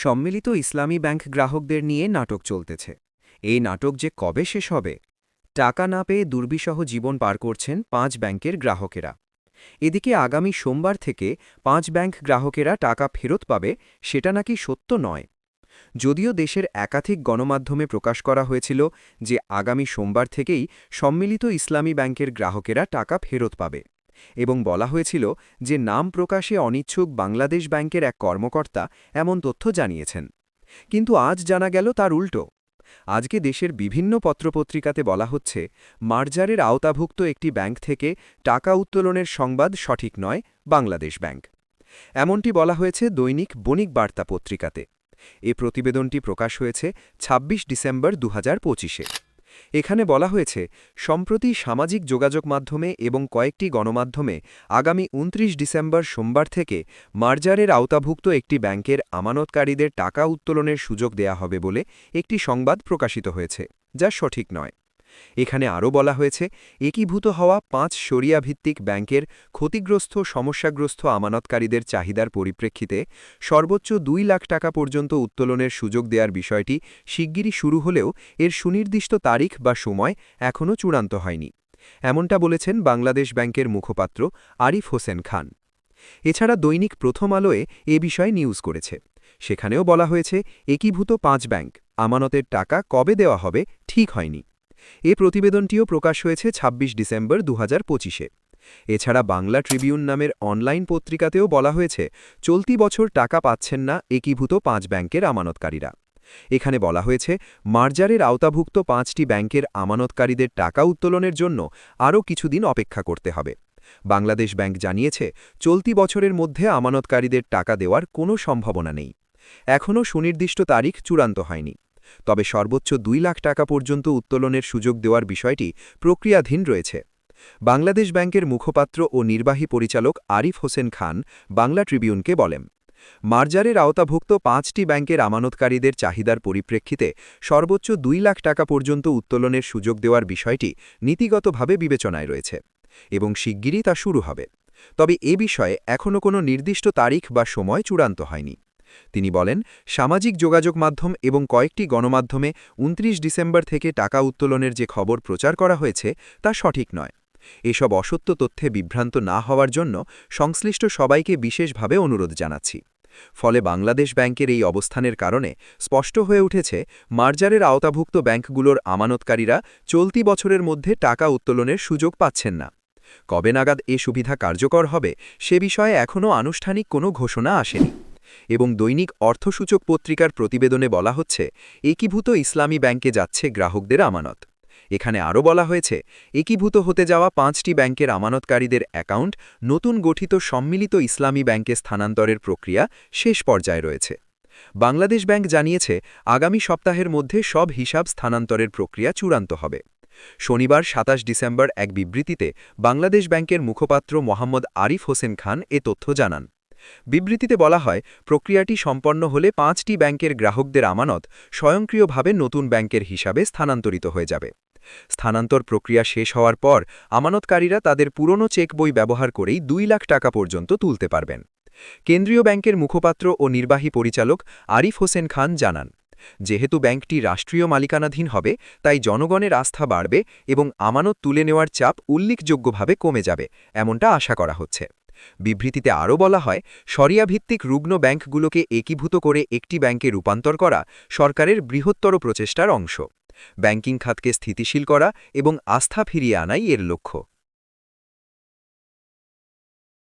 সম্মিলিত ইসলামী ব্যাংক গ্রাহকদের নিয়ে নাটক চলতেছে। এই নাটক যে কবে শেষ হবে? টাকা না পেয়ে দুর্বিষহ জীবন পার করছেন পাঁচ ব্যাংকের গ্রাহকেরা। এদিকে আগামী সোমবার থেকে পাঁচ ব্যাংক গ্রাহকেরা টাকা ফেরত পাবে সেটা নাকি সত্য নয়। যদিও দেশের একাধিক গণমাধ্যমে প্রকাশ করা হয়েছিল যে আগামী সোমবার থেকেই সম্মিলিত ইসলামী ব্যাংকের গ্রাহকেরা টাকা ফেরত পাবে। এবং বলা হয়েছিল যে নাম প্রকাশে অনিচ্ছুক বাংলাদেশ ব্যাংকের এক কর্মকর্তা এমন তথ্য জানিয়েছেন। কিন্তু আজ জানা গেল তার উল্টো। আজকে দেশের বিভিন্ন পত্রপত্রিকাতে বলা হচ্ছে, মার্জারের আওতাভুক্ত একটি ব্যাংক থেকে টাকা উত্তোলনের সংবাদ সঠিক নয়, বাংলাদেশ ব্যাংক। এমনটি বলা হয়েছে দৈনিক বণিক বার্তা পত্রিকাতে। এ প্রতিবেদনটি প্রকাশ হয়েছে ২৬ ডিসেম্বর দু পঁচিশে। এখানে বলা হয়েছে, সম্প্রতি সামাজিক যোগাযোগ মাধ্যমে এবং কয়েকটি গণমাধ্যমে আগামী ২৯ ডিসেম্বর সোমবার থেকে মার্জারের আওতাভুক্ত একটি ব্যাংকের আমানতকারীদের টাকা উত্তোলনের সুযোগ দেয়া হবে বলে একটি সংবাদ প্রকাশিত হয়েছে, যা সঠিক নয়। এখানে আরও বলা হয়েছে, একীভূত হওয়া পাঁচ সরিয়াভিত্তিক ব্যাংকের ক্ষতিগ্রস্ত, সমস্যাগ্রস্ত আমানতকারীদের চাহিদার পরিপ্রেক্ষিতে সর্বোচ্চ দুই লাখ টাকা পর্যন্ত উত্তোলনের সুযোগ দেওয়ার বিষয়টি শিগগিরই শুরু হলেও এর সুনির্দিষ্ট তারিখ বা সময় এখনও চূড়ান্ত হয়নি। এমনটা বলেছেন বাংলাদেশ ব্যাংকের মুখপাত্র আরিফ হোসেন খান। এছাড়া দৈনিক প্রথম আলোয়ে এ বিষয়ে নিউজ করেছে। সেখানেও বলা হয়েছে, একীভূত পাঁচ ব্যাংক, আমানতের টাকা কবে দেওয়া হবে ঠিক হয়নি। এ প্রতিবেদনটিও প্রকাশ হয়েছে ২৬ ডিসেম্বর দু হাজার এছাড়া বাংলা ট্রিবিউন নামের অনলাইন পত্রিকাতেও বলা হয়েছে, চলতি বছর টাকা পাচ্ছেন না একীভূত পাঁচ ব্যাংকের আমানতকারীরা। এখানে বলা হয়েছে, মার্জারের আওতাভুক্ত পাঁচটি ব্যাংকের আমানতকারীদের টাকা উত্তোলনের জন্য আরও কিছুদিন অপেক্ষা করতে হবে। বাংলাদেশ ব্যাংক জানিয়েছে, চলতি বছরের মধ্যে আমানতকারীদের টাকা দেওয়ার কোনো সম্ভাবনা নেই। এখনও সুনির্দিষ্ট তারিখ চূড়ান্ত হয়নি। তবে সর্বোচ্চ দুই লাখ টাকা পর্যন্ত উত্তোলনের সুযোগ দেওয়ার বিষয়টি প্রক্রিয়াধীন রয়েছে। বাংলাদেশ ব্যাংকের মুখপাত্র ও নির্বাহী পরিচালক আরিফ হোসেন খান বাংলা ট্রিবিউনকে বলেন, মার্জারের আওতাভুক্ত পাঁচটি ব্যাংকের আমানতকারীদের চাহিদার পরিপ্রেক্ষিতে সর্বোচ্চ দুই লাখ টাকা পর্যন্ত উত্তোলনের সুযোগ দেওয়ার বিষয়টি নীতিগতভাবে বিবেচনায় রয়েছে এবং শিগগিরই তা শুরু হবে। তবে এ বিষয়ে এখনও কোনো নির্দিষ্ট তারিখ বা সময় চূড়ান্ত হয়নি। তিনি বলেন, সামাজিক যোগাযোগ মাধ্যম এবং কয়েকটি গণমাধ্যমে ২৯ ডিসেম্বর থেকে টাকা উত্তোলনের যে খবর প্রচার করা হয়েছে তা সঠিক নয়। এসব অসত্য তথ্যে বিভ্রান্ত না হওয়ার জন্য সংশ্লিষ্ট সবাইকে বিশেষভাবে অনুরোধ জানাচ্ছি। ফলে বাংলাদেশ ব্যাংকের এই অবস্থানের কারণে স্পষ্ট হয়ে উঠেছে, মার্জারের আওতাভুক্ত ব্যাংকগুলোর আমানতকারীরা চলতি বছরের মধ্যে টাকা উত্তোলনের সুযোগ পাচ্ছেন না। কবে নাগাদ এ সুবিধা কার্যকর হবে সে বিষয়ে এখনও আনুষ্ঠানিক কোনো ঘোষণা আসেনি। এবং দৈনিক অর্থসূচক পত্রিকার প্রতিবেদনে বলা হচ্ছে, একীভূত ইসলামী ব্যাংকে যাচ্ছে গ্রাহকদের আমানত। এখানে আরও বলা হয়েছে, একীভূত হতে যাওয়া পাঁচটি ব্যাংকের আমানতকারীদের অ্যাকাউন্ট নতুন গঠিত সম্মিলিত ইসলামী ব্যাংকে স্থানান্তরের প্রক্রিয়া শেষ পর্যায়ে রয়েছে। বাংলাদেশ ব্যাংক জানিয়েছে, আগামী সপ্তাহের মধ্যে সব হিসাব স্থানান্তরের প্রক্রিয়া চূড়ান্ত হবে। শনিবার ২৭ ডিসেম্বর এক বিবৃতিতে বাংলাদেশ ব্যাংকের মুখপাত্র মোহাম্মদ আরিফ হোসেন খান এ তথ্য জানান। বিবৃতিতে বলা হয়, প্রক্রিয়াটি সম্পন্ন হলে পাঁচটি ব্যাংকের গ্রাহকদের আমানত স্বয়ংক্রিয়ভাবে নতুন ব্যাংকের হিসাবে স্থানান্তরিত হয়ে যাবে। স্থানান্তর প্রক্রিয়া শেষ হওয়ার পর আমানতকারীরা তাদের পুরনো চেক বই ব্যবহার করেই দুই লাখ টাকা পর্যন্ত তুলতে পারবেন। কেন্দ্রীয় ব্যাংকের মুখপাত্র ও নির্বাহী পরিচালক আরিফ হোসেন খান জানান, যেহেতু ব্যাংকটি রাষ্ট্রীয় মালিকানাধীন হবে, তাই জনগণের আস্থা বাড়বে এবং আমানত তুলে নেওয়ার চাপ উল্লেখযোগ্যভাবে কমে যাবে, এমনটা আশা করা হচ্ছে। বিবৃতিতে আরও বলা হয় সরিয়াভিত্তিক রুগ্ন ব্যাংকগুলোকে একীভূত করে একটি ব্যাংকে রূপান্তর করা সরকারের বৃহত্তর প্রচেষ্টার অংশ। ব্যাংকিং খাতকে স্থিতিশীল করা এবং আস্থা ফিরিয়ে আনাই এর লক্ষ্য।